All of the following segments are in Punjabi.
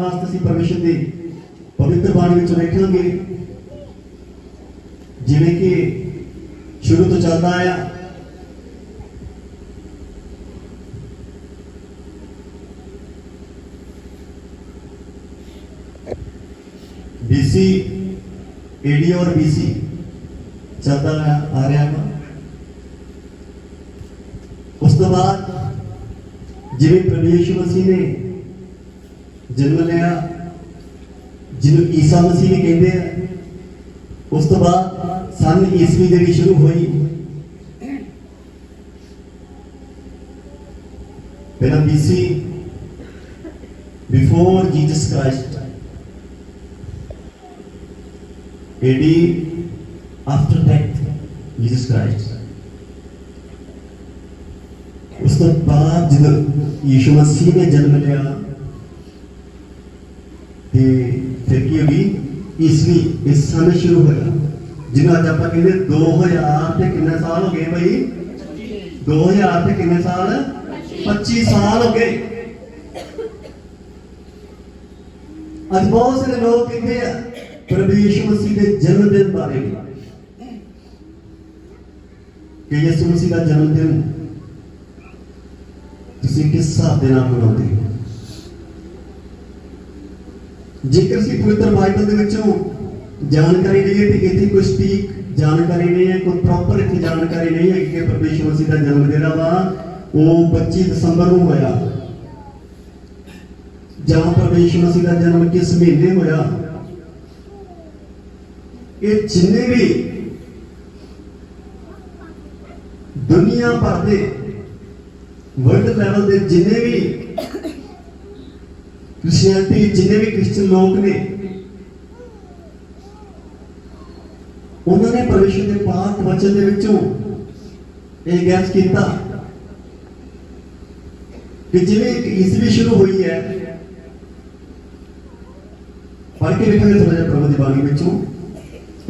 ਵਾਸਤੇ ਅਸੀਂ ਪਰਮੇਸ਼ਰ ਦੀ ਪਵਿੱਤਰ ਬਾਣੀ ਵਿੱਚ ਵੇਖਾਂਗੇ ਜਿਵੇਂ ਕਿ ਸ਼ੁਰੂ ਤੋਂ ਚੱਲਦਾ ਆਇਆ BC AD और BC ਚੱਲਦਾ ਆ ਰਿਹਾ ਹੈ ਉਸ ਤੋਂ ਬਾਅਦ ਜਿਵੇਂ ਪ੍ਰਭੂ ਯਿਸੂ ਮਸੀਹ ਨੇ ਜਨਮ ਲਿਆ ਜਿਹਨੂੰ ਈਸਾ ਮਸੀਹ ਵੀ ਕਹਿੰਦੇ ਆ, ਉਸ ਤੋਂ ਬਾਅਦ ਸਨ ਈਸਵੀ ਜਿਹੜੀ ਸ਼ੁਰੂ ਹੋਈ। ਪਹਿਲਾਂ BC before Jesus Christ AD after death Jesus Christ ਉਸ ਤੋਂ ਬਾਅਦ ਜਦੋਂ ਯੀਸ਼ੂ ਮਸੀਹ ਨੇ ਜਨਮ ਲਿਆ ਤੇ ਫਿਰ ਕੀ ਹੋਈ ਈਸਵੀ ਇਸ ਸਮੇਂ ਸ਼ੁਰੂ ਹੋਇਆ। ਜਿਹਨੂੰ ਅੱਜ ਆਪਾਂ ਕਹਿੰਦੇ 2000 ਤੇ ਕਿੰਨੇ ਸਾਲ ਹੋ ਗਏ ਭਾਈ 2000 ਤੇ ਕਿੰਨੇ ਸਾਲ? 25 ਸਾਲ ਹੋ ਗਏ। ਅੱਜ ਬਹੁਤ ਸਾਰੇ ਲੋਕ ਕਹਿੰਦੇ ਆ, ਪ੍ਰਭੂ ਯਿਸੂ ਮਸੀਹ ਦੇ ਜਨਮ ਦਿਨ ਬਾਰੇ ਕਿ ਯਿਸੂ ਮਸੀਹ ਦਾ ਜਨਮ ਦਿਨ ਤੁਸੀਂ ਕਿਸ ਹਿਸਾਬ ਦੇ ਨਾਲ ਮਨਾਉਂਦੇ ਹੋ? ਜੇਕਰ ਅਸੀਂ ਪਵਿੱਤਰ ਬਾਈਬਲ ਦੇ ਵਿੱਚੋਂ ਜਾਣਕਾਰੀ ਲਈਏ ਤੇ ਇੱਥੇ ਕੋਈ ਸਟੀਕ ਜਾਣਕਾਰੀ ਨਹੀਂ ਹੈ, ਕੋਈ ਪ੍ਰੋਪਰ ਇੱਥੇ ਜਾਣਕਾਰੀ ਨਹੀਂ ਹੈ ਕਿ ਪ੍ਰਭੂ ਮਸੀਹ ਦਾ ਜਨਮ ਜਿਹੜਾ ਵਾ, ਉਹ 25 ਦਸੰਬਰ ਨੂੰ ਹੋਇਆ। ਜਾਂ ਪ੍ਰਭੂ ਮਸੀਹ ਦਾ ਜਨਮ ਕਿਸ ਮਹੀਨੇ ਹੋਇਆ? ਇਹ ਜਿੰਨੇ ਵੀ ਦੁਨੀਆ ਭਰ ਦੇ ਵਰਲਡ ਲੈਵਲ ਦੇ ਜਿੰਨੇ ਵੀ ਕ੍ਰਿਸਚੀਅਨਟੀ ਜਿੰਨੇ ਵੀ ਕ੍ਰਿਸਚੀਅਨ ਲੋਕ ਨੇ, ਉਹਨਾਂ ਨੇ ਪਰਮੇਸ਼ਰ ਦੇ ਪਾਕ ਵਚਨ ਦੇ ਵਿੱਚੋਂ ਇਹ ਗੈਸ ਕੀਤਾ ਕਿ ਜਿਵੇਂ ਈਸਵੀ ਸ਼ੁਰੂ ਹੋਈ ਹੈ, ਪੜ੍ਹ ਕੇ ਵੇਖਾਂਗੇ ਥੋੜਾ ਜਿਹਾ ਪ੍ਰਭੂ ਦੀ ਬਾਣੀ ਵਿੱਚੋਂ।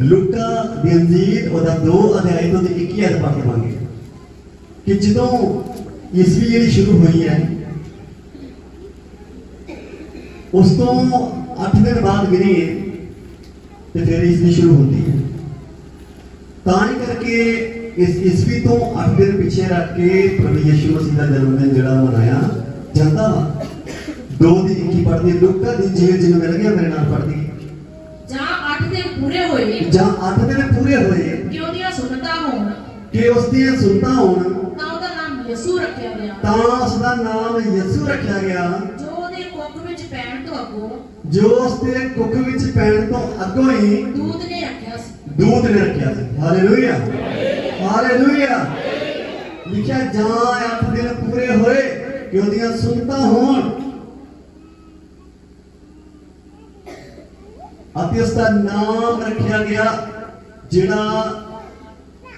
ਲੁਕਾ ਦੀ ਅੰਜੀਰ, ਉਹਦਾ 2 ਅਧਿਆਇ ਤੋਂ 21 ਅਧ ਪੜ੍ਹ ਕਿ ਜਦੋਂ ਈਸਵੀ ਜਿਹੜੀ ਸ਼ੁਰੂ ਹੋਈ ਹੈ ਉਸ ਤੋਂ 8 ਦਿਨ ਬਾਅਦ ਗਿਣੀਏ ਤੇ ਫਿਰ ਈਸਵੀ ਸ਼ੁਰੂ ਹੁੰਦੀ ਹੈ। ਤਾਂ ਹੀ ਕਰਕੇ ਇਸ ਈਸਵੀ ਤੋਂ 8 ਦਿਨ ਪਿੱਛੇ ਰੱਖ ਕੇ ਪ੍ਰਭੂ ਯਿਸੂ ਮਸੀਹ ਦਾ ਜਨਮ ਦਿਨ ਜਿਹੜਾ ਮਨਾਇਆ ਜਾਂਦਾ ਵਾ। ਦੋ ਦੀ 21 ਪੜ੍ਹਦੀ ਲੁਕਾ ਦੀ ਜੀਵ ਜਿਹਨੂੰ ਮਿਲ ਗਿਆ ਮੇਰੇ ਨਾਲ ਪੜ੍ਹਦੀ। ਜਾਂ 8 ਦਿਨ ਪੂਰੇ ਹੋਏ ਜਾਂ 8 ਦਿਨ ਪੂਰੇ ਹੋਏ। ਕਿ ਉਹਦੀਆਂ ਸੁਣਤਾ ਹੋਣ। ਕਿ ਉਸ ਦੀਆਂ ਸੁਣਤਾ ਹੋਣ। ਤਾਂ ਉਹਦਾ ਨਾਮ ਯਸੂ ਰੱਖਿਆ ਗਿਆ। ਤਾਂ ਉਸ ਦਾ ਨਾਮ ਯਿਸੂ ਰੱਖਿਆ ਗਿਆ ਜੋ ਉਹਦੇ ਕੁੱਖ ਵਿੱਚ ਪੈਣ ਤੋਂ ਅੱਗੋਂ ਜੋ ਉਸ ਦੇ ਕੁੱਖ ਵਿੱਚ ਪੈਣ ਤੋਂ ਅੱਗੋਂ ਹੀ ਦੂਤ ਨੇ ਰੱਖਿਆ ਸੀ। ਦੂਤ ਨੇ ਰੱਖਿਆ ਸੀ। ਹਾਲੇਲੂਇਆ ਹਾਲੇਲੂਇਆ ਲਿਖਿਆ ਜਾਂ 8 ਦਿਨ ਪੂਰੇ ਹੋਏ ਕਿ ਉਹਦੀਆਂ ਸੁਣਤਾ ਹੋਣ। ਅਤੇ ਉਸ ਦਾ ਨਾਮ ਰੱਖਿਆ ਗਿਆ ਜਿਹੜਾ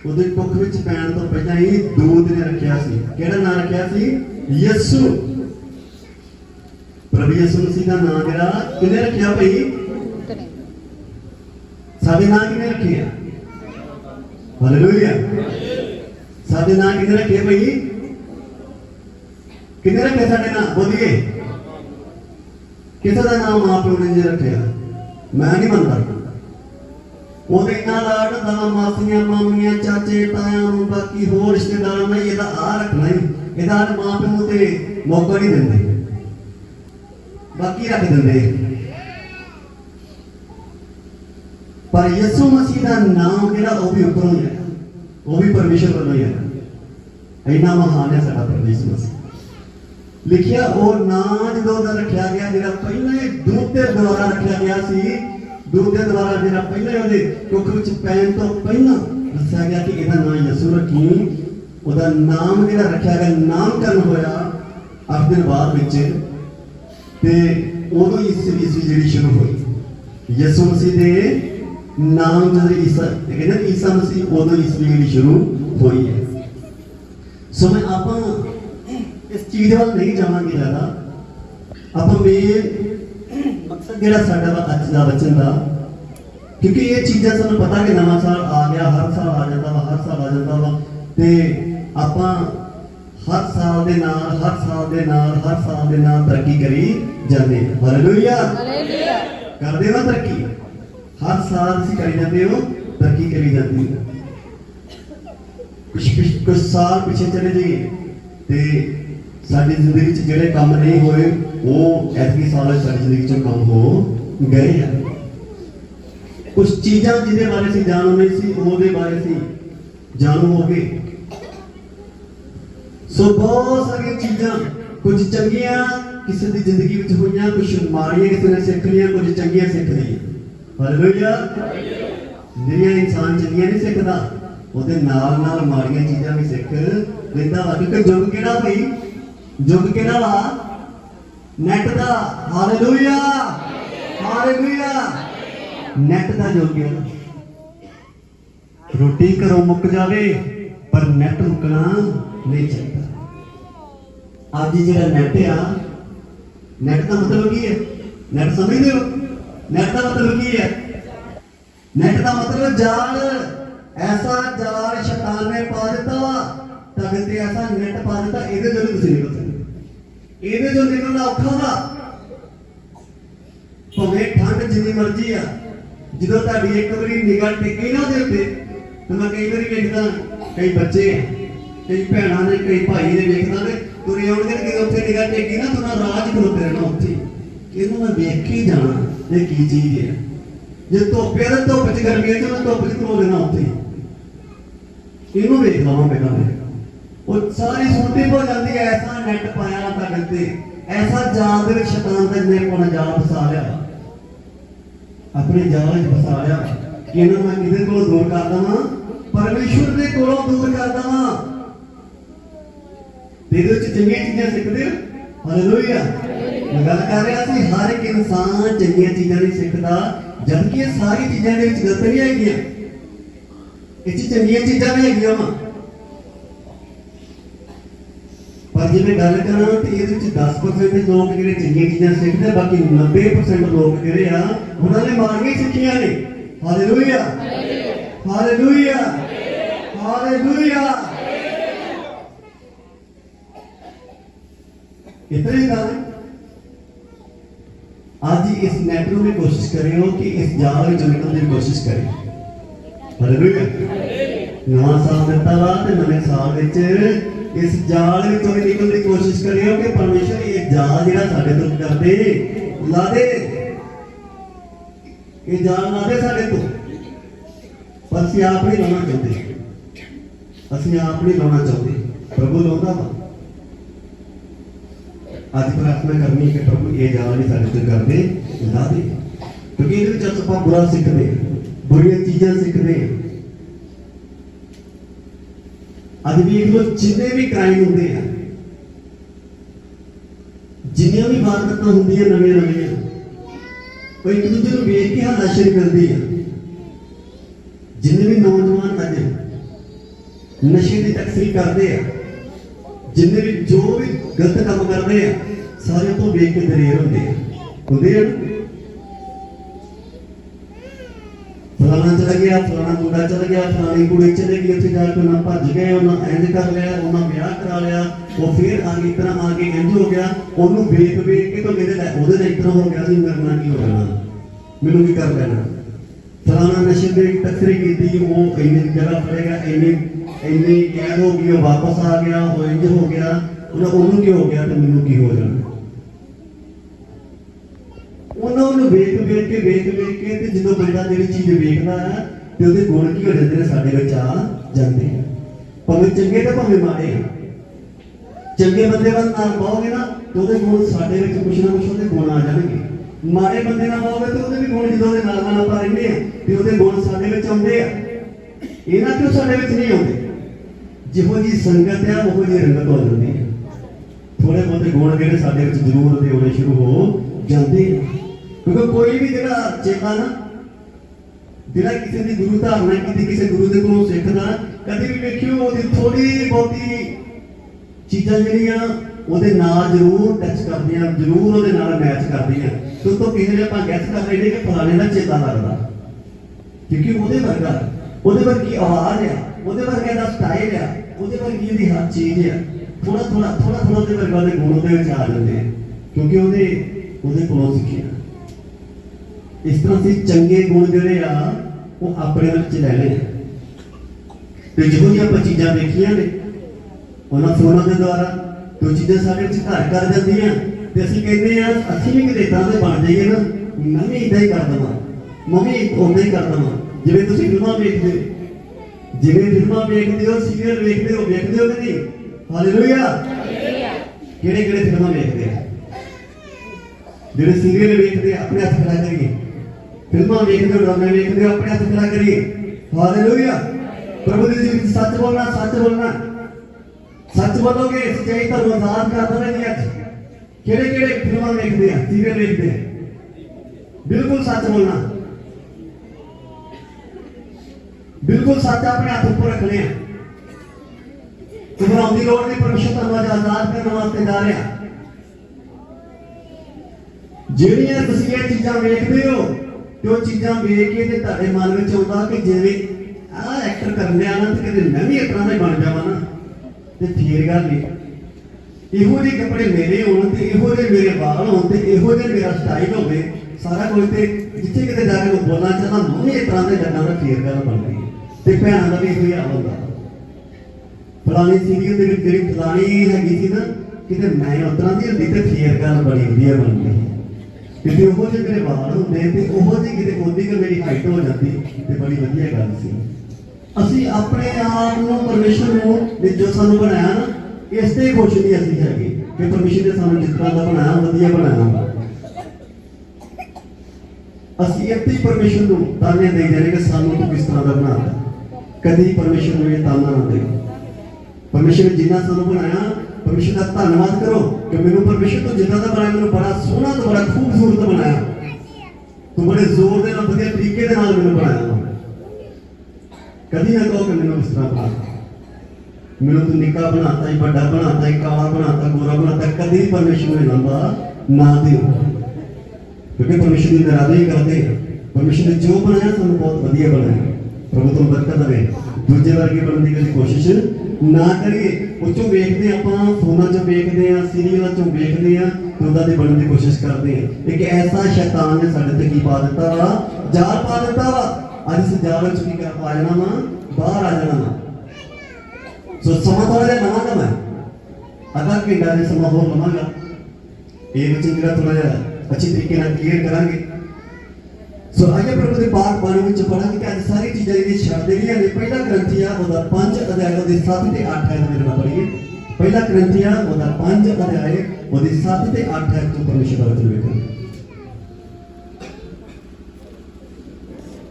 ਉਹਦੇ ਕੁੱਖ ਵਿੱਚ ਪੈਣ ਤੋਂ ਪਹਿਲਾਂ ਹੀ ਦੂਤ ਨੇ ਰੱਖਿਆ ਸੀ। ਕਿਹੜਾ ਨਾਮ ਰੱਖਿਆ ਸੀ? ਯਿਸੂ। ਪ੍ਰਭੂ ਯਿਸੂ ਮਸੀਹ ਦਾ ਨਾਂ ਜਿਹੜਾ, ਕਿਹਨੇ ਰੱਖਿਆ ਭਈ? ਸਾਡੇ ਨਾਂ ਕਿਹਨੇ ਰੱਖੇ ਆ? ਹਾਲੇਲੂਇਆ ਸਾਡੇ ਨਾਂ ਕਿਹਨੇ ਰੱਖੇ ਭਈ? ਕਿਹਨੇ ਰੱਖੇ ਸਾਡੇ ਨਾਂ? ਬੋਲੀਏ। ਕਿਸੇ ਦਾ ਨਾਮ ਮਾਂ ਪਿਓ ਨੇ ਜੇ ਰੱਖਿਆ। ਮੈਂ ਨਹੀਂ ਮੰਨਦਾ। ਉਹਦੇ ਨਾਲ ਲਾਡ ਮਾਸੀਆਂ, ਮਾਮੀਆਂ, ਚਾਚੇ, ਤਾਇਆਂ ਨੂੰ ਬਾਕੀ ਹੋਰ ਰਿਸ਼ਤੇਦਾਰਾਂ ਨੇ ਇਹਦਾ ਆ ਰੱਖਣਾ ਹੀ। ਇਹਦਾ ਮਾਂ ਪਿਓ ਤੇ ਮੌਕਾ ਨਹੀਂ ਦਿੰਦੇ। ਬਾਕੀ ਰੱਖ ਦਿੰਦੇ ਪਰ ਯਿਸੂ ਮਸੀਹ ਦਾ ਨਾਮ ਜਿਹੜਾ ਉਹ ਵੀ ਉੱਪਰੋਂ ਹੀ ਹੈ ਉਹ ਵੀ ਪਰਮੇਸ਼ਰ ਵੱਲੋਂ ਹੀ ਹੈ ਇੰਨਾ ਮਹਾਨ ਹੈ ਸਾਡਾ ਪਰਮੇਸ਼ਰ ਮਸੀਹ ਲਿਖਿਆ ਉਹ ਨਾਂ ਜਦੋਂ ਦਾ ਰੱਖਿਆ ਗਿਆ ਜਿਹੜਾ ਪਹਿਲਾਂ ਦੂਤ ਦੇ ਦੁਆਰਾ ਰੱਖਿਆ ਗਿਆ ਸੀ ਦੂਤ ਦੇ ਦੁਆਰਾ ਜਿਹੜਾ ਪਹਿਲਾਂ ਹੀ ਉਹਦੇ ਕੁੱਖ ਵਿੱਚ ਪੈਣ ਤੋਂ ਪਹਿਲਾਂ ਦੱਸਿਆ ਗਿਆ ਕਿ ਇਹਦਾ ਨਾਮ ਯਿਸੂ ਰੱਖੀ ਉਹਦਾ ਨਾਮ ਜਿਹੜਾ ਰੱਖਿਆ ਗਿਆ ਨਾਮਕਰਨ ਹੋਇਆ ਅੱਠ ਦਿਨ ਬਾਅਦ ਵਿੱਚ ਤੇ ਉਦੋਂ ਹੀ ਇਸ ਜਿਹੜੀ ਸ਼ੁਰੂ ਹੋਈ। ਯਿਸੂ ਮਸੀਹ ਦੇ ਨਾਮ ਜਦੋਂ ਈਸਾ ਕਹਿੰਦੇ ਈਸਾ ਮਸੀਹ ਉਦੋਂ ਇਸ ਜਿਹੜੀ ਸ਼ੁਰੂ ਹੋਈ ਹੈ। ਸੋ ਮੈਂ ਆਪਾਂ ਇਸ ਚੀਜ਼ ਵੱਲ ਨਹੀਂ ਜਾਵਾਂਗੇ ਜ਼ਿਆਦਾ। ਆਪਾਂ ਮੇਨ ਮਕਸਦ ਜਿਹੜਾ ਸਾਡਾ ਅੱਜ ਦਾ ਬਚਨ ਦਾ, ਕਿਉਂਕਿ ਇਹ ਚੀਜ਼ਾਂ ਸਾਨੂੰ ਪਤਾ ਕਿ ਨਵਾਂ ਸਾਲ ਆ ਗਿਆ, ਹਰ ਸਾਲ ਆ ਜਾਂਦਾ ਵਾ, ਹਰ ਸਾਲ ਆ ਜਾਂਦਾ ਵਾ। ਤੇ ਆਪਾਂ ਹਰ ਸਾਲ ਦੇ ਨਾਲ ਹਰ ਸਾਲ ਦੇ ਨਾਲ ਹਰ ਸਾਲ ਦੇ ਨਾਲ ਤਰੱਕੀ ਕਰੀ ਜਾਂਦੇ ਹਾਲੇਲੂਇਆ ਹਾਲੇਲੂਇਆ ਕਰਦੇ ਹੋ ਨਾ ਤਰੱਕੀ। ਹਰ ਸਾਲ ਤੁਸੀਂ ਕਰੀ ਜਾਂਦੇ ਹੋ ਤਰੱਕੀ ਕਰੀ ਜਾਂਦੀ ਹੈ। ਕੁਛ ਕੁਛ ਕੁਛ ਸਾਲ ਪਿੱਛੇ ਚਲੇ ਜਾਈਏ ਤੇ ਸਾਡੀ ਜ਼ਿੰਦਗੀ ਵਿੱਚ ਜਿਹੜੇ ਕੰਮ ਨਹੀਂ ਹੋਏ ਉਹ ਐਤਕੀ ਸਾਲ ਸਾਡੀ ਜ਼ਿੰਦਗੀ ਚੋਂ ਕੰਮ ਹੋ ਗਏ ਆ। ਕੁਝ ਚੀਜ਼ਾਂ ਜਿਹਦੇ ਬਾਰੇ ਅਸੀਂ ਜਾਣੂ ਨਹੀਂ ਸੀ ਉਹਦੇ ਬਾਰੇ ਅਸੀਂ ਜਾਣੂ ਹੋ ਗਏ। ਸੋ ਬਹੁਤ ਸਾਰੀਆਂ ਚੀਜ਼ਾਂ, ਕੁਝ ਚੰਗੀਆਂ ਕਿਸੇ ਦੀ ਜ਼ਿੰਦਗੀ ਵਿੱਚ ਹੋਈਆਂ, ਕੁਝ ਮਾੜੀਆਂ ਕਿਸੇ ਨੇ ਸਿੱਖ ਲਈਆਂ, ਕੁਝ ਚੰਗੀਆਂ ਸਿੱਖ ਲਈਆਂ। ਹਾਲੇਲੂਇਆ ਜਿਹੜੀਆਂ ਇਨਸਾਨ ਚੰਗੀਆਂ ਨਹੀਂ ਸਿੱਖਦਾ, ਉਹਦੇ ਨਾਲ ਨਾਲ ਮਾੜੀਆਂ ਚੀਜ਼ਾਂ ਵੀ ਸਿੱਖ ਲੈਂਦਾ ਵਾ। ਕਿਉਂਕਿ ਯੁੱਗ ਕਿਹੜਾ ਭਈ ਯੁੱਗ ਕਿਹੜਾ ਵਾ? ਨੈਟ ਦਾ। ਹਾਲੇਲੂਇਆ ਹਾਲੇਲੂਇਆ ਨੈਟ ਦਾ ਯੁੱਗ ਹੈ। ਰੋਟੀ ਘਰੋਂ ਮੁੱਕ ਜਾਵੇ, ਪਰ ਨੈਟ ਮੁੱਕਣਾ ਨਹੀਂ ਚਾਹੀਦਾ ਅੱਜ ਜਿਹੜਾ ਨੈਟ ਆ ਨੈਟ ਦਾ ਮਤਲਬ ਕੀ ਹੈ? ਨੈਟ ਸਮਝਦੇ ਹੋ? ਨੈਟ ਦਾ ਮਤਲਬ ਕੀ ਹੈ? ਨੈਟ ਦਾ ਮਤਲਬ ਜਾਲ। ਐਸਾ ਜਾਲ ਸ਼ੈਤਾਨ ਨੇ ਪਾ ਦਿੱਤਾ ਵਾ ਤੇ ਐਸਾ ਨੈਟ ਪਾ ਦਿੱਤਾ, ਇਹਦੇ ਚੋਂ ਤੁਸੀਂ ਨਿਕਲ ਸਕਦੇ ਇਹਦੇ ਤੋਂ ਨਿਕਲਣਾ ਔਖਾ ਵਾ। ਭਾਵੇਂ ਠੰਡ ਜਿੰਨੀ ਮਰਜ਼ੀ ਆ, ਜਦੋਂ ਤੁਹਾਡੀ ਇੱਕ ਵਾਰੀ ਨਿਗਾਹ ਟਿੱਕੀ ਨਾ ਦੇ ਉੱਤੇ, ਤੇ ਮੈਂ ਕਈ ਵਾਰੀ ਵੇਖਦਾ, ਕਈ ਬੱਚੇ ਆ ਕਈ ਭੈਣਾਂ ਨੇ, ਕਈ ਭਾਈ ਨੇ ਵੇਖਦਾ ਤੇ ਤੁਰੇ ਆਉਣਗੇ ਤੇ ਉੱਥੇ ਨਿਗਾਹ ਟਿੱਕੀ ਨਾ ਤੁਨਾ ਰਾਜ ਖਲੋਤੇ ਰਹਿਣਾ ਉੱਥੇ। ਇਹਨੂੰ ਮੈਂ ਵੇਖ ਕੇ ਜਾਣਾ ਇਹ ਕੀ ਚੀਜ਼ ਹੈ। ਜੇ ਧੁੱਪ ਤਾਂ ਧੁੱਪ ਚ ਗਰਮੀ ਹੈ ਤਾਂ ਧੁੱਪ ਚ ਖਲੋ ਦੇਣਾ ਉੱਥੇ। ਇਹਨੂੰ ਵੇਖ ਲਵਾਂ ਪਹਿਲਾਂ ਉਹ ਸਾਰੀ ਸੁਣਤੀ ਹੋ ਜਾਂਦੀ ਹੈ ਐਸਾ ਨੈਟ ਪਾਇਆ ਤੁਹਾਡੇ ਤੇ। ਐਸਾ ਜਾਲ ਦੇ ਵਿੱਚ ਸ਼ੈਤਾਨ ਦਾ ਨੇ ਕੋਣ ਜਾਲ ਫਸਾ ਲਿਆ। ਆਪਣੇ ਜਾਲ ਵਿੱਚ ਫਸਾ ਲਿਆ। ਕਿ ਇਹਨਾਂ ਮੈਂ ਕਿਹਦੇ ਕੋਲੋਂ ਦੂਰ ਕਰ ਦਵਾਂ? ਪਰਮੇਸ਼ਵਰ ਦੇ ਕੋਲੋਂ ਦੂਰ ਕਰ ਦਵਾਂ। ਤੇ ਇਹਦੇ ਵਿੱਚ ਚੰਗੀਆਂ ਚੀਜ਼ਾਂ ਸਿੱਖਦੇ ਹੋ? ਹਾਲੇਲੂਇਆ ਮੈਂ ਗੱਲ ਕਰ ਰਿਹਾ ਸੀ ਹਰ ਇੱਕ ਇਨਸਾਨ ਚੰਗੀਆਂ ਚੀਜ਼ਾਂ ਨਹੀਂ ਸਿੱਖਦਾ ਜਦਕਿ ਇਹ ਸਾਰੀ ਚੀਜ਼ਾਂ ਦੇ ਵਿੱਚ ਗਲਤ ਨਹੀਂ ਹੈਗੀਆਂ। ਇਹ 'ਚ ਚੰਗੀਆਂ ਚੀਜ਼ਾਂ ਵੀ ਹੈਗੀਆਂ ਵਾ। ਪਰ ਜੇ ਮੈਂ ਗੱਲ ਕਰਾਂ ਤੇ ਇਹਦੇ ਵਿੱਚ 10% ਲੋਕ ਜਿਹੜੇ ਚੰਗੀਆਂ ਚੀਜ਼ਾਂ ਸਿੱਖਦੇ ਬਾਕੀ 90% ਲੋਕ ਜਿਹੜੇ ਆ ਉਹਨਾਂ ਨੇ ਮਾੜੀਆਂ ਸਿੱਖੀਆਂ ਨੇ। ਹਾਲੇਲੂਇਆ ਹਾਲੇਲੂਇਆ ਹਾਲੇਲੂਇਆ ਇਤਨੇ ਗੱਲ ਹੈ। ਅੱਜ ਇਸ ਨੈਟ ਨੂੰ ਵੀ ਕੋਸ਼ਿਸ਼ ਕਰਿਓ ਕਿ ਇਸ ਜਾਲ ਵਿੱਚੋਂ ਨਿਕਲਣ ਦੀ ਕੋਸ਼ਿਸ਼ ਕਰਿਓ ਹਾਲੇਲੂਇਆ ਨਵਾਂ ਸਾਲ ਦਿੱਤਾ ਵਾ ਤੇ ਨਵੇਂ ਸਾਲ ਵਿੱਚ ਇਸ ਜਾਲ ਵਿੱਚੋਂ ਵੀ ਨਿਕਲਣ ਦੀ ਕੋਸ਼ਿਸ਼ ਕਰਿਓ ਕਿ ਪਰਮੇਸ਼ਰ ਇਹ ਜਾਲ ਜਿਹੜਾ ਸਾਡੇ ਤੋਂ ਕਰਦੇ ਲਾ ਦੇ ਇਹ ਜਾਲ ਲਾ ਦੇ ਸਾਡੇ ਤੋਂ ਪਰ ਅਸੀਂ ਆਪ ਨਹੀਂ ਲਾਉਣਾ ਚਾਹੁੰਦੇ ਅਸੀਂ ਆਪ ਨਹੀਂ ਲਾਉਣਾ ਚਾਹੁੰਦੇ ਪ੍ਰਭੂ ਲਾਉਂਦਾ ਵਾ ਅੱਜ ਪ੍ਰਾਰਥਨਾ ਕਰਨੀ ਹੈ ਕਿ ਪ੍ਰਭੂ ਇਹ ਜਾਲ ਨਹੀਂ ਸਾਡੇ ਤੋਂ ਕਰਦੇ ਲਾ ਦੇ ਕਿਉਂਕਿ ਇਹਦੇ ਵਿੱਚ ਆਪਾਂ ਬੁਰਾ ਸਿੱਖਦੇ ਹਾਂ, ਬੁਰੀਆਂ ਚੀਜ਼ਾਂ ਸਿੱਖਦੇ ਹਾਂ। ਅੱਜ ਵੀ ਲੋ ਜਿੰਨੇ ਵੀ ਕ੍ਰਾਈਮ ਹੁੰਦੇ ਆ ਜਿੰਨੀਆਂ ਵੀ ਵਾਰਦਾਤਾਂ ਹੁੰਦੀਆਂ ਨਵੀਆਂ ਨਵੀਆਂ ਉਹ ਇੱਕ ਦੂਜੇ ਨੂੰ ਵੇਖ ਕੇ ਹਲਾਸ਼ਰ ਕਰਦੀ ਆ ਜਿੰਨੇ ਵੀ ਨੌਜਵਾਨ ਅੱਜ ਨਸ਼ੇ ਦੀ ਤਕਸੀਰ ਕਰਦੇ ਆ ਜਿੰਨੇ ਵੀ ਜੋ ਵੀ ਗਲਤ ਕੰਮ ਕਰਦੇ ਆ ਸਾਰੇ ਤੋਂ ਵੇਖ ਕੇ ਦਲੇਰ ਹੁੰਦੇ ਆ। ਹੁੰਦੇ ਆ ਫਲਾਣਾ ਚਲਾ ਗਿਆ, ਫਲਾਣਾ ਮੁੰਡਾ ਚਲਾ ਗਿਆ, ਫਲਾਣੀ ਕੁੜੀ ਚਲੇ ਗਈ, ਉੱਥੇ ਜਾ ਕੇ ਉਹਨਾਂ ਭੱਜ ਗਏ, ਉਹਨਾਂ ਇੰਜ ਕਰ ਲਿਆ, ਉਹਨਾਂ ਵਿਆਹ ਕਰਾ ਲਿਆ, ਉਹ ਫਿਰ ਆ ਗਈ ਤਰ੍ਹਾਂ ਆ ਕੇ ਇੰਜ ਹੋ ਗਿਆ। ਉਹਨੂੰ ਵੇਖ ਵੇਖ ਕੇ ਤਾਂ ਮੇਰੇ ਲੈ, ਉਹਦੇ ਨਾਲ ਇਤਨਾ ਹੋ ਗਿਆ ਸੀ ਮੇਰੇ ਨਾਲ ਕੀ ਹੋ ਮੈਨੂੰ ਕੀ ਕਰ ਲੈਣਾ ਫਲਾਣਾ ਨਸ਼ੇ ਦੇ ਟੱਕਰੀ ਕੀਤੀ, ਉਹ ਇੰਨੇ ਜਗ੍ਹਾ ਫੜੇਗਾ ਇੰਨੇ ਇੰਨੀ ਕੈਦ ਹੋ ਗਈ ਉਹ ਵਾਪਸ ਆ ਗਿਆ, ਉਹ ਇੰਜ ਹੋ ਗਿਆ ਉਹਨਾਂ ਉਹਨੂੰ ਕੀ ਹੋ ਗਿਆ ਤੇ ਮੈਨੂੰ ਕੀ ਹੋ ਜਾਣਾ? ਉਹਨਾਂ ਨੂੰ ਵੇਖ ਵੇਖ ਕੇ, ਵੇਖ ਵੇਖ ਕੇ ਤੇ ਜਦੋਂ ਬੰਦਾ ਜਿਹੜੀ ਚੀਜ਼ ਵੇਖਦਾ ਹੈ ਤੇ ਉਹਦੇ ਗੁਣ ਕੀ ਹੋ ਜਾਂਦੇ ਨੇ, ਸਾਡੇ ਵਿੱਚ ਆ ਜਾਂਦੇ ਆ। ਭਾਵੇਂ ਚੰਗੇ ਤੇ ਭਾਵੇਂ ਮਾੜੇ ਚੰਗੇ ਬੰਦੇ ਵੱਲ ਨਾਲ ਪਾਓਗੇ ਨਾ ਤੇ ਉਹਦੇ ਗੁਣ ਸਾਡੇ ਵਿੱਚ ਕੁਛ ਨਾ ਕੁਛ ਉਹਦੇ ਗੁਣ ਆ ਜਾਣਗੇ। ਮਾੜੇ ਬੰਦੇ ਨਾਲ ਪਾਓਗੇ ਤੇ ਉਹਦੇ ਵੀ ਗੁਣ ਜਦੋਂ ਉਹਦੇ ਨਾਲ ਨਾਲ ਆਪਾਂ ਰਹਿੰਦੇ ਆ, ਤੇ ਉਹਦੇ ਗੁਣ ਸਾਡੇ ਵਿੱਚ ਆਉਂਦੇ ਆ। ਇਹਨਾਂ ਨਾ ਉਹ ਸਾਡੇ ਵਿੱਚ ਨਹੀਂ ਆਉਂਦੇ। ਜਿਹੋ ਜੀ ਸੰਗਤ ਆ, ਉਹੋ ਜੀ ਰੰਗਤ ਹੋ ਜਾਂਦੀ ਹੈ ਥੋੜੇ ਬਹੁਤੇ ਗੁਣ ਜਿਹੜੇ ਸਾਡੇ ਵਿੱਚ ਜ਼ਰੂਰ ਉਹਦੇ ਆਉਣੇ ਸ਼ੁਰੂ ਹੋ ਜਾਂਦੇ ਆ। ਕਿਉਂਕਿ ਕੋਈ ਵੀ ਜਿਹੜਾ ਚੇਤਾ ਨਾ, ਜਿਹੜਾ ਕਿਸੇ ਦੀ ਗੁਰੂ ਧਾਰਨਾ ਕੀਤੀ, ਕਿਸੇ ਗੁਰੂ ਦੇ ਕੋਲੋਂ ਸਿੱਖਦਾ, ਕਦੇ ਵੀ ਵੇਖਿਓ, ਉਹਦੀ ਥੋੜੀ ਬਹੁਤੀ ਚੀਜ਼ਾਂ ਜਿਹੜੀਆਂ ਉਹਦੇ ਨਾਲ ਜ਼ਰੂਰ ਟੱਚ ਕਰਦੀਆਂ, ਜ਼ਰੂਰ ਉਹਦੇ ਨਾਲ ਮੈਚ ਕਰਦੀਆਂ। ਤੇ ਤੋਂ ਕਿਸੇ ਨੇ ਆਪਾਂ ਗੈਸ ਕਰ ਲੈਂਦੇ ਕਿ ਫਲਾਣੇ ਦਾ ਚੇਤਾ ਲੱਗਦਾ। ਕਿਉਂਕਿ ਉਹਦੇ ਵਰਗਾ, ਉਹਦੇ ਵਰਗੀ ਆਵਾਜ਼ ਆ, ਉਹਦੇ ਵਰਗਾ ਦਾ ਸਟਾਈਲ ਆ। ਉਹਦੇ ਵਰਗੀ ਉਹਦੀ ਹਰ ਚੀਜ਼ ਆ। ਥੋੜਾ ਥੋੜਾ ਥੋੜਾ ਥੋੜਾ ਦੇ ਵਰਗਾ ਦੇ ਗੁਣ ਉਹਦੇ ਵਿੱਚ ਆ ਜਾਂਦੇ ਆ ਕਿਉਂਕਿ ਉਹਦੇ ਉਹਦੇ ਕੋਲੋਂ ਸਿੱਖਿਆ। ਇਸ ਤਰ੍ਹਾਂ ਸੀ ਚੰਗੇ ਗੁਣ ਜਿਹੜੇ ਆ, ਉਹ ਆਪਣੇ ਵਿੱਚ ਲੈ ਲਏ ਤੇ ਜਿਹੋ ਜਿਹੀਆਂ ਆਪਾਂ ਚੀਜ਼ਾਂ ਦੇਖੀਆਂ ਨੇ, ਉਹਨਾਂ ਫੋਨਾਂ ਦੇ ਦੁਆਰਾ ਜੋ ਚੀਜ਼ਾਂ ਸਾਡੇ ਵਿੱਚ ਘਰ ਕਰ ਜਾਂਦੀਆਂ। ਤੇ ਅਸੀਂ ਕਹਿੰਦੇ ਆ, ਅਸੀਂ ਵੀ ਕਿਤੇ ਤਾਂ ਦੇ ਬਣ ਜਾਈਏ ਨਾ ਮੈਂ ਵੀ ਇਦਾਂ ਹੀ ਕਰ ਦਵਾਂ। ਮੰਮੀ ਉਦਾਂ ਹੀ ਕਰ ਦਵਾਂ। ਜਿਵੇਂ ਤੁਸੀਂ ਫਿਲਮਾਂ ਵੇਖਦੇ ਜਿਵੇਂ ਫਿਲਮਾਂ ਵੇਖਦੇ ਹੋ ਸੀਰੀਅਲ ਵੇਖਦੇ ਹੋ ਵੇਖਦੇ ਹੋ ਕਿ ਨਹੀਂ? ਹਾਲੇਲੂਇਆ। ਕਿਹੜੇ ਕਿਹੜੇ ਫਿਲਮਾਂ ਵੇਖਦੇ ਆ? ਜਿਹੜੇ ਸੀਰੀਅਲ ਵੇਖਦੇ ਆ ਆਪਣੇ ਹੱਥ ਖੜਾ ਕਰੀਏ। ਫਿਲਮਾਂ ਵੇਖਦੇ ਹੋ ਡਰਾਮੇ ਵੇਖਦੇ ਹੋ ਆਪਣੇ ਹੱਥ ਖੜਾ ਕਰੀਏ। ਹਾਲੇਲੂਇਆ। ਪ੍ਰਭੂ ਦੀ ਜੀ ਸੱਚ ਬੋਲਣਾ ਸੱਚ ਬੋਲਣਾ। ਸੱਚ ਬੋਲੋਗੇ ਸੱਚਾਈ ਤੁਹਾਨੂੰ ਆਜ਼ਾਦ ਕਰ ਦੇਵੇਗੀ ਅੱਜ। ਕਿਹੜੇ ਕਿਹੜੇ ਫਿਲਮਾਂ ਵੇਖਦੇ ਆ ਸੀਰੀਅਲ ਵੇਖਦੇ ਆ? ਬਿਲਕੁਲ ਸੱਚ ਬੋਲਣਾ। ਬਿਲਕੁਲ ਸੱਚ ਆਪਣੇ ਹੱਥ ਉੱਪਰ ਰੱਖਣੇ ਆ ਘਬਰਾਉਣ ਦੀ ਲੋੜ ਨਹੀਂ, ਪਰਮੇਸ਼ਰ ਤੁਹਾਨੂੰ ਅੱਜ ਆਜ਼ਾਦ ਕਰਨ ਵਾਸਤੇ ਜਾ ਰਿਹਾ। ਜਿਹੜੀਆਂ ਤੁਸੀਂ ਇਹ ਚੀਜ਼ਾਂ ਵੇਖਦੇ ਹੋ, ਤੇ ਉਹ ਚੀਜ਼ਾਂ ਵੇਖ ਕੇ ਤੇ ਤੁਹਾਡੇ ਮਨ ਵਿੱਚ ਆਉਂਦਾ ਕਿ ਜਿਵੇਂ ਆਹ ਐਕਟਰ ਕਰਨ ਆ ਨਾ, ਤੇ ਕਿਤੇ ਮੈਂ ਵੀ ਇਸ ਤਰ੍ਹਾਂ ਦਾ ਬਣ ਜਾਵਾਂ ਨਾ। ਤੇ ਫੇਰ ਗੱਲ ਨਹੀਂ ਇਹੋ ਜਿਹੇ ਕੱਪੜੇ ਮੇਰੇ ਹੋਣ ਤੇ, ਇਹੋ ਜਿਹੇ ਮੇਰੇ ਵਾਲ ਹੋਣ ਤੇ, ਇਹੋ ਜਿਹਾ ਮੇਰਾ ਸਟਾਈਲ ਹੋਵੇ, ਸਾਰਾ ਕੁਝ ਤੇ ਜਿੱਥੇ ਕਿਤੇ ਜਾ ਕੇ ਬੋਲਣਾ ਚਾਹਦਾ ਮੈਂ ਇਸ ਤਰ੍ਹਾਂ ਦੇ ਗੱਲਾਂ ਦਾ ਫੇਰ ਗੱਲ ਬਣਦੀ ਹੈ। ਤੇ ਭੈਣਾਂ ਦਾ ਵੀ ਇਹੋ ਹੀ ਹਾਲ ਹੁੰਦਾ। ਫਲਾਣੀ ਸੀਰੀਅਲ ਦੇ ਵਿੱਚ ਜਿਹੜੀ ਫਲਾਣੀ ਹੈਗੀ ਸੀ ਨਾ, ਕਿਤੇ ਮੈਂ ਉਤਰਾਂ ਦੀ ਹੁੰਦੀ ਤੇ ਫੇਰ ਗੱਲ ਬੜੀ ਵਧੀਆ ਬਣਦੀ। ਕਿਤੇ ਉਹ ਜਿਹੇ ਮੇਰੇ ਵਾਲ ਹੁੰਦੇ ਤੇ ਉਹ ਜਿਹੀ ਕਿਤੇ ਉਹਦੀ ਕਿ ਮੇਰੀ ਹਾਈਟ ਹੋ ਜਾਂਦੀ ਤੇ ਬੜੀ ਵਧੀਆ ਗੱਲ ਸੀ। ਅਸੀਂ ਆਪਣੇ ਆਪ ਨੂੰ ਪਰਮੇਸ਼ਰ ਨੂੰ ਵੀ ਜੋ ਸਾਨੂੰ ਬਣਾਇਆ ਨਾ, ਇਸ ਤੇ ਖੁਸ਼ ਨਹੀਂ ਅਸੀਂ ਹੈਗੇ ਕਿ ਪਰਮੇਸ਼ਰ ਨੇ ਸਾਨੂੰ ਜਿਸ ਤਰ੍ਹਾਂ ਦਾ ਬਣਾਇਆ, ਵਧੀਆ ਬਣਾਇਆ ਅਸੀਂ ਇੱਥੇ ਹੀ ਪਰਮੇਸ਼ਰ ਨੂੰ ਤਾਨੇ ਦੇ ਜਾਂਦੇ ਕਿ ਸਾਨੂੰ ਤੂੰ ਕਿਸ ਤਰ੍ਹਾਂ ਦਾ ਬਣਾਇਆ ਕਦੀ ਪਰਮੇਸ਼ਰ ਨੂੰ ਇਹ ਤਾਨਾ ਨਾ ਦੇ ਪਰਮੇਸ਼ਰ ਨੇ ਜਿੰਨਾ ਸਾਨੂੰ ਬਣਾਇਆ, ਪਰਮੇਸ਼ਰ ਦਾ ਧੰਨਵਾਦ ਕਰੋ ਕਿ ਮੈਨੂੰ ਪਰਮੇਸ਼ਰ ਤੋਂ ਜਿੰਨਾ ਦਾ ਬਣਾਇਆ, ਮੈਨੂੰ ਬੜਾ ਸੋਹਣਾ ਤੇ ਬੜਾ ਖੂਬਸੂਰਤ ਬਣਾਇਆ। ਤੂੰ ਬੜੇ ਜ਼ੋਰ ਦੇ ਨਾਲ, ਵਧੀਆ ਤਰੀਕੇ ਦੇ ਨਾਲ ਮੈਨੂੰ ਬਣਾਇਆ। ਕਦੀ ਨਾ ਕਹੋ ਕਿ ਮੈਨੂੰ ਇਸ ਤਰ੍ਹਾਂ ਬਣਾ ਮੈਨੂੰ ਤੂੰ ਨਿੱਕਾ ਬਣਾਤਾ ਹੀ ਵੱਡਾ ਬਣਾਤਾ ਹੀ ਕਾਲਾ ਬਣਾਤਾ, ਗੋਰਾ ਬਣਾਤਾ, ਕਦੀ ਪਰਮੇਸ਼ਰ ਨੂੰ ਨੰਬਾ ਨਾ ਦਿਓ। ਕਿਉਂਕਿ ਪਰਮੇਸ਼ਰ ਦੀ ਨਰਾਜ਼ਗੀ ਕਰਦੇ ਹਾਂ। ਪਰਮੇਸ਼ਰ ਨੇ ਜੋ ਬਣਾਇਆ ਤੁਹਾਨੂੰ ਬਹੁਤ ਵਧੀਆ ਬਣਾਇਆ। ਪ੍ਰਭੂ ਤੋਂ ਬਰਕਤ ਦੇਵੇ ਦੂਜੇ ਵਰਗੇ ਬਣਨ ਦੀ ਕਦੀ ਕੋਸ਼ਿਸ਼ ਨਾ ਕਰੀਏ ਉਹ ਚੋਂ ਵੇਖਦੇ ਹਾਂ ਆਪਾਂ ਫੋਨਾਂ 'ਚੋਂ ਵੇਖਦੇ ਆ ਸੀਰੀਅਲਾਂ 'ਚੋਂ ਵੇਖਦੇ ਆ ਤੇ ਉਹਦਾ ਦੇ ਬਣਨ ਦੀ ਕੋਸ਼ਿਸ਼ ਕਰਦੇ ਆ ਇੱਕ ਐਸਾ ਸ਼ੈਤਾਨ ਨੇ ਸਾਡੇ ਤੇ ਕੀ ਪਾ ਦਿੱਤਾ ਵਾ ਜਾਲ ਪਾ ਦਿੱਤਾ ਵਾ ਅੱਜ ਇਸ ਜਾਲ ਵਿੱਚ ਕੀ ਕਰ ਪਾ ਜਾਣਾ ਵਾ ਬਾਹਰ ਆ ਜਾਣਾ ਵਾ ਸੋ ਸਮਾਂ ਥੋੜਾ ਜਿਹਾ ਨਵਾਂ ਨਵਾਂ ਹੈ ਅਗਰ ਘੰਟਾ ਦੇ ਸਮਾਂ ਹੋਰ ਲਵਾਂਗਾ ਇਹ ਵਿੱਚ ਜਿਹੜਾ ਥੋੜਾ ਜਿਹਾ ਅੱਛੀ ਤਰੀਕੇ ਨਾਲ ਕਲੀਅਰ ਕਰਾਂਗੇ ਸੋ ਆਗੇ ਪ੍ਰਭੂ ਦੇ ਪਾਕ ਬਾਣੀ ਵਿੱਚ ਪੜਾਂਗੇ ਕਿ ਅੱਜ ਸਾਰੀ ਚੀਜ਼ਾਂ ਜਿਹੜੀਆਂ ਛੱਡ ਦੇਣੀਆਂ ਨੇ ਪਹਿਲਾ ਗ੍ਰੰਥੀਆ ਉਹਦਾ 5 ਅਧਿਆਇ ਉਹਦੇ 7 ਤੇ 8 ਹੈ ਮੇਰੇ ਨਾਲ ਪੜੀਏ ਪਹਿਲਾ ਗ੍ਰੰਥੀਆ ਉਹਦਾ 5 ਅਧਿਆਇ ਉਹਦੇ 7 ਤੇ 8 ਹੈ ਤੋਂ ਪਰਮੇਸ਼ਰ ਦਾ ਵਚਨ ਵੇਖੋ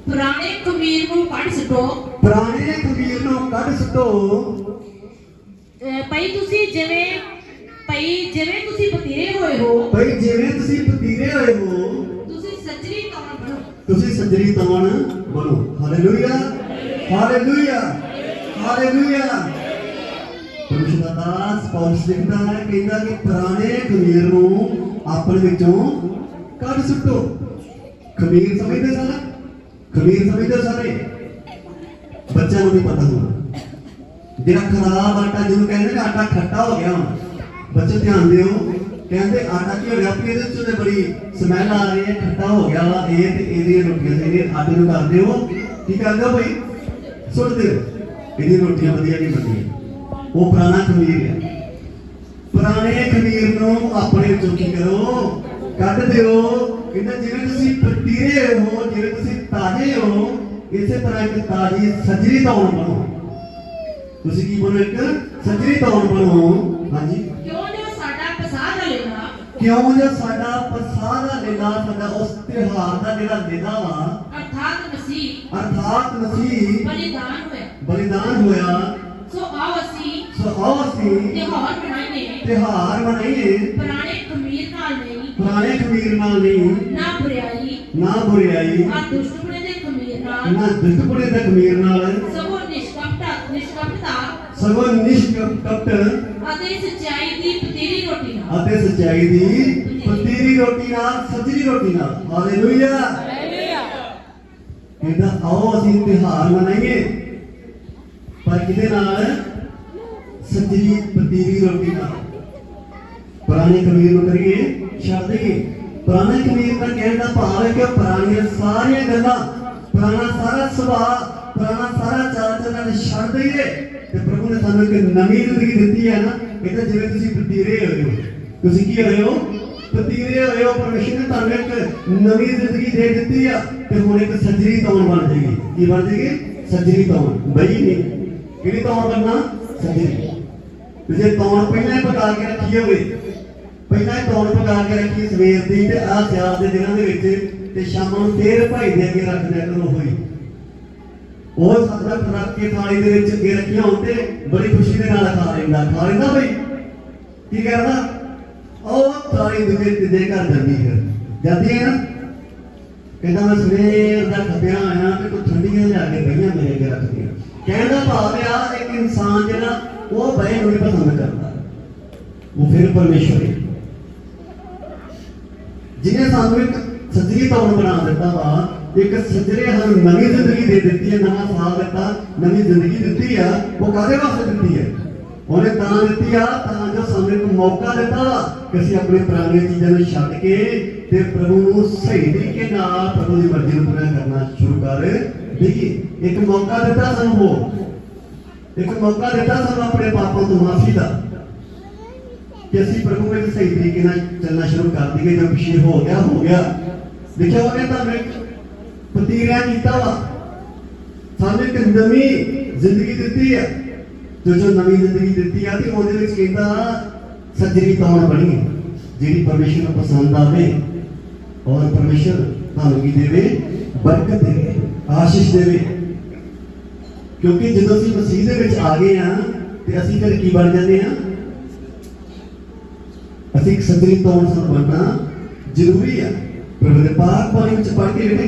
ਪੁਰਾਣੇ ਕਮੀਰ ਨੂੰ ਕੱਢ ਸਟੋ। ਪੁਰਾਣੇ ਕਬੀਰ ਨੂੰ ਕੱਢ ਸੁੱਟੋ। ਪਈ ਤੁਸੀਂ ਜਿਵੇਂ ਪਈ ਜਿਵੇਂ ਤੁਸੀਂ ਬਤੀਰੇ ਹੋਏ ਹੋ। ਭਈ ਜਿਵੇਂ ਤੁਸੀਂ ਪਤੀਰੇ ਹੋਏ ਹੋ ਤੁਸੀਂ ਸੱਜਰੀ ਤਵਣ ਬਣੋ ਹਾਲੇਲੂਇਆ ਹਾਲੇਲੂਇਆ ਹਾਲੇਲੂਇਆ ਪਰਮੇਸ਼ਰ ਦਾ ਦਾਸ ਪੌਲਸ ਲਿਖਦਾ ਹੈ ਕਹਿੰਦਾ ਕਿ ਪੁਰਾਣੇ ਖਮੀਰ ਨੂੰ ਆਪਣੇ ਵਿੱਚੋਂ ਕੱਢ ਸੁੱਟੋ। ਖਮੀਰ ਸਮਝਦੇ ਸਾਰੇ? ਖਮੀਰ ਸਮਝਦੇ ਸਾਰੇ? ਬੱਚਿਆਂ ਨੂੰ ਨਹੀਂ ਪਤਾ ਹੁੰਦਾ ਜਿਹੜਾ ਖਰਾਬ ਆਟਾ, ਜਿਹਨੂੰ ਕਹਿੰਦੇ ਨੇ ਆਟਾ ਖੱਟਾ ਹੋ ਗਿਆ ਹੁਣ। ਬੱਚੇ ਧਿਆਨ ਦਿਓ। ਕਹਿੰਦੇ ਆਟਾ ਕੀ ਹੋ ਇਹਦੇ ਚੋਂ ਤੇ ਬੜੀ ਸਮੈਲ ਆ ਰਹੀ ਹੈ ਖੱਟਾ ਹੋ ਗਿਆ ਵਾ, ਇਹ ਤੇ ਇਹਦੀਆਂ ਰੋਟੀਆਂ ਤੇ ਇਹਦੇ ਆਟੇ ਨੂੰ ਕਰਦੇ ਹੋ ਕੀ ਕਰਦੇ ਹੋ ਭਾਈ ਸੁੱਟ ਦਿਓ ਇਹਦੀਆਂ ਰੋਟੀਆਂ ਵਧੀਆ ਨਹੀਂ ਬਣਦੀਆਂ। ਉਹ ਪੁਰਾਣਾ ਖਮੀਰ ਹੈ। ਪੁਰਾਣੇ ਖਮੀਰ ਨੂੰ ਆਪਣੇ ਵਿੱਚੋਂ ਕੀ ਕਰੋ? ਕੱਢ ਦਿਓ। ਕਹਿੰਦਾ ਜਿਵੇਂ ਤੁਸੀਂ ਪਟੀਰੇ ਹੋ, ਜਿਵੇਂ ਤੁਸੀਂ ਤਾਜ਼ੇ ਹੋ, ਇਸੇ ਤਰ੍ਹਾਂ ਇੱਕ ਤਾਜ਼ੀ ਸੱਜਰੀ ਤੌਣ ਬਣੋ ਤੁਸੀਂ ਕੀ ਬੋਲੋ ਇੱਕ? ਸੱਜਰੀ ਤੌਣ ਬਣੋ ਹਾਂਜੀ ਕਿਉਂ ਜੋ ਸਾਡਾ ਪਸਾਹ ਦਾ ਲੈਣਾ ਕਿਉਂ ਜੋ ਸਾਡਾ ਦਾ ਦਿਨਾ ਸਾਡਾ ਉਸ ਤਿਉਹਾਰ ਦਾ ਜਿਹੜਾ ਦਿਨਾ ਵਾ ਅਰਥਾਤ ਮਸੀਹ। ਅਰਥਾਤ ਮਸੀਹ ਬਲੀਦਾਨ ਹੋਇਆ। ਬਲੀਦਾਨ ਹੋਇਆ। ਸੋ ਆਓ ਅਸੀਂ ਸੋ ਆਓ ਅਸੀਂ ਤਿਉਹਾਰ ਮਨਾਈਏ। ਤਿਉਹਾਰ ਮਨਾਈਏ। ਪੁਰਾਣੇ ਕਮੀਰ ਨਾਲ ਨਹੀਂ ਪੁਰਾਣੇ ਖਮੀਰ ਨਾਲ ਨਹੀਂ ਨਾ ਬੁਰਾਈ ਨਾ ਬੁਰਿਆਈ ਆ ਦੁਸ਼ਟਪੁਣੇ ਦੇ ਕਮੀਰ ਨਾਲ। ਨਾ ਦੁਸ਼ਟਪੁਰੇ ਦੇ ਖਮੀਰ ਨਾਲ। ਸਗੋਂ ਨਿਸ਼ਕਪਟਾ ਨਿਸ਼ਕਪਟਾ ਸਗੋਂ ਨਿਸ਼ਕਪਟ ਅਤੇ ਸੱਚਾਈ ਦੀ ਪਤੀਰੀ ਰੋਟੀ ਅਤੇ ਸਚਾਈ ਦੀ ਪਤੀਰੀ ਰੋਟੀ ਨਾਲ ਸੱਜਰੀ ਰੋਟੀ ਨਾਲ। ਹਾਲੇਲੂਇਆ। ਕਹਿੰਦਾ ਆਓ ਅਸੀਂ ਤਿਉਹਾਰ ਮਨਾਈਏ। ਪਰ ਕਿਹਦੇ ਨਾਲ? ਸੱਜਰੀ ਪਤੀਰੀ ਰੋਟੀ ਨਾਲ। ਪੁਰਾਣੇ ਕਬੀਰ ਨੂੰ ਕਰੀਏ ਛੱਡ ਦਈਏ। ਪੁਰਾਣੇ ਕਬੀਰ ਦਾ ਕਹਿਣ ਦਾ ਭਾਵ ਹੈ ਕਿ ਪੁਰਾਣੀਆਂ ਸਾਰੀਆਂ ਗੱਲਾਂ ਪੁਰਾਣਾ ਸਾਰਾ ਸੁਭਾਅ ਪੁਰਾਣਾ ਸਾਰਾ ਚਾਲ ਚੱਲਣ ਛੱਡ ਦਈਏ। ਤੇ ਪ੍ਰਭੂ ਨੇ ਸਾਨੂੰ ਇੱਕ ਨਵੀਂ ਜ਼ਿੰਦਗੀ ਦਿੱਤੀ ਹੈ ਨਾ ਇਹ ਤਾਂ ਜਿਵੇਂ ਤੁਸੀਂ ਪਤੀਰੇ ਹੋਏ ਹੋ ਤੁਸੀਂ ਕੀ ਹੋਏ ਹੋ? ਪਤੀਰੇ ਹੋਏ ਹੋ, ਪਰਮੇਸ਼ਰ ਨੇ ਤੁਹਾਨੂੰ ਇੱਕ ਨਵੀਂ ਜ਼ਿੰਦਗੀ ਦੇ ਦਿੱਤੀ ਆ ਤੇ ਹੁਣ ਇੱਕ ਸੱਜਰੀ ਤੌਣ ਬਣ ਜਾਏਗੀ। ਕੀ ਬਣ ਜਾਏਗੀ? ਸੱਜਰੀ ਤੌਣ ਬਈ ਨਹੀਂ। ਕਿਹੜੀ ਤੌਣ ਬਣਨਾ? ਸੱਜਰੀ। ਤੇ ਜੇ ਤੌਣ ਪਹਿਲਾਂ ਹੀ ਪਕਾ ਕੇ ਰੱਖੀ ਹੋਵੇ, ਪਹਿਲਾਂ ਹੀ ਤੌਣ ਪਕਾ ਕੇ ਰੱਖੀ ਸਵੇਰ ਦੀ ਤੇ ਆਹ ਸਿਆਲ ਦੇ ਦਿਨਾਂ ਦੇ ਵਿੱਚ ਤੇ ਸ਼ਾਮ ਨੂੰ ਫੇਰ ਭਾਈ ਦੇ ਅੱਗੇ ਰੱਖ ਦਿਆ ਕਰੋ ਹੋਈ ਉਹ ਸਦਾ ਰੱਖ ਕੇ ਥਾਲੀ ਦੇ ਵਿੱਚ ਅੱਗੇ ਰੱਖੀਆਂ ਹੋਣ ਤੇ ਬੜੀ ਖੁਸ਼ੀ ਦੇ ਨਾਲ ਖਾ ਲੈਂਦਾ। ਖਾ ਲੈਂਦਾ ਬਈ। ਕੀ ਕਰਦਾ ਉਹ ਥਾਲੀ ਦੂਜੇ ਤੀਜੇ ਘਰ ਜਾਂਦੀ ਹੈ। ਜਾਂਦੀ ਹੈ ਨਾ? ਕਹਿੰਦਾ ਮੈਂ ਸਵੇਰ ਦਾ ਖੱਪਿਆ ਆਇਆ ਤੇ ਤੂੰ ਠੰਡੀਆਂ ਲਿਆ ਕੇ ਬਈਆਂ ਮੇਰੇ ਅੱਗੇ ਰੱਖਦੀਆਂ ਕਹਿਣ ਭਾਵ ਆ ਇੱਕ ਇਨਸਾਨ ਜਿਹੜਾ, ਉਹ ਬਈ ਨੂੰ ਪਸੰਦ ਕਰਦਾ। ਉਹ ਫਿਰ ਪਰਮੇਸ਼ਰ ਹੈ। ਜਿਹਨੇ ਸਾਨੂੰ ਇੱਕ ਸੱਜਰੀ ਤੌਣ ਬਣਾ ਦਿੱਤਾ ਵਾ, ਇੱਕ ਸੱਜਰੇ ਸਾਨੂੰ ਨਵੀਂ ਜ਼ਿੰਦਗੀ ਦੇ ਦਿੱਤੀ ਹੈ, ਨਵਾਂ ਸਾਲ ਦਿੱਤਾ, ਨਵੀਂ ਜ਼ਿੰਦਗੀ ਦਿੱਤੀ ਆ, ਉਹ ਕਾਹਦੇ ਵਾਸਤੇ ਦਿੱਤੀ ਹੈ? ਉਹਨੇ ਤਾਂ ਦਿੱਤੀ ਆ ਤਾਂ ਜੋ ਸਾਨੂੰ ਇੱਕ ਮੌਕਾ ਦਿੱਤਾ ਵਾ ਕਿ ਅਸੀਂ ਆਪਣੇ ਪੁਰਾਣੀਆਂ ਚੀਜ਼ਾਂ ਨੂੰ ਛੱਡ ਕੇ ਤੇ ਪ੍ਰਭੂ ਨੂੰ ਸਹੀ ਤਰੀਕੇ ਨਾਲ ਪ੍ਰਭੂ ਦੀ ਮਰਜ਼ੀ ਨੂੰ ਪੂਰਾ ਕਰਨਾ ਸ਼ੁਰੂ ਕਰ ਦਈਏ ਇੱਕ ਮੌਕਾ ਦਿੱਤਾ ਸਾਨੂੰ ਉਹ ਇੱਕ ਮੌਕਾ ਦਿੱਤਾ ਸਾਨੂੰ ਆਪਣੇ ਪਾਪਾਂ ਤੋਂ ਮਾਫੀ ਦਾ ਕਿ ਅਸੀਂ ਪ੍ਰਭੂ ਵਿੱਚ ਸਹੀ ਤਰੀਕੇ ਨਾਲ ਚੱਲਣਾ ਸ਼ੁਰੂ ਕਰ ਦਈਏ ਜੋ ਪਿਛੇ ਹੋ ਗਿਆ ਹੋ ਗਿਆ ਦੇਖਿਆ ਉਹਨੇ ਤੁਹਾਨੂੰ ਇੱਕ ਪਤੀਰਿਆ ਕੀਤਾ ਵਾ ਸਾਨੂੰ ਇੱਕ ਨਵੀਂ ਜ਼ਿੰਦਗੀ ਦਿੱਤੀ ਹੈ ਜੋ ਜੋ ਨਵੀਂ ਜ਼ਿੰਦਗੀ ਦਿੱਤੀ ਆ ਤੇ ਉਹਦੇ ਵਿੱਚ ਕਹਿੰਦਾ ਸੱਜਰੀ ਤੌਣ ਬਣੀ? ਜਿਹੜੀ ਪਰਮੇਸ਼ਰ ਨੂੰ ਪਸੰਦ ਆਵੇ ਔਰ ਪਰਮੇਸ਼ਰ ਤੁਹਾਨੂੰ ਕੀ ਦੇਵੇ, ਬਰਕਤ ਦੇਵੇ, ਆਸ਼ੀਸ਼ ਦੇਵੇ। ਕਿਉਂਕਿ ਜਦੋਂ ਅਸੀਂ ਮਸੀਹ ਦੇ ਵਿੱਚ ਆ ਗਏ ਆ ਤੇ ਅਸੀਂ ਫਿਰ ਕੀ ਬਣ ਜਾਂਦੇ ਆ? ਅਸੀਂ ਇੱਕ ਸੱਜਰੀ ਤੌਣ ਸਾਨੂੰ ਬਣਨਾ ਜ਼ਰੂਰੀ ਆ। ਪ੍ਰਭੂ ਦੇ ਪਾਕ ਬਾਣੀ ਵਿੱਚ ਪੜ੍ਹ ਕੇ ਵੇਖੇ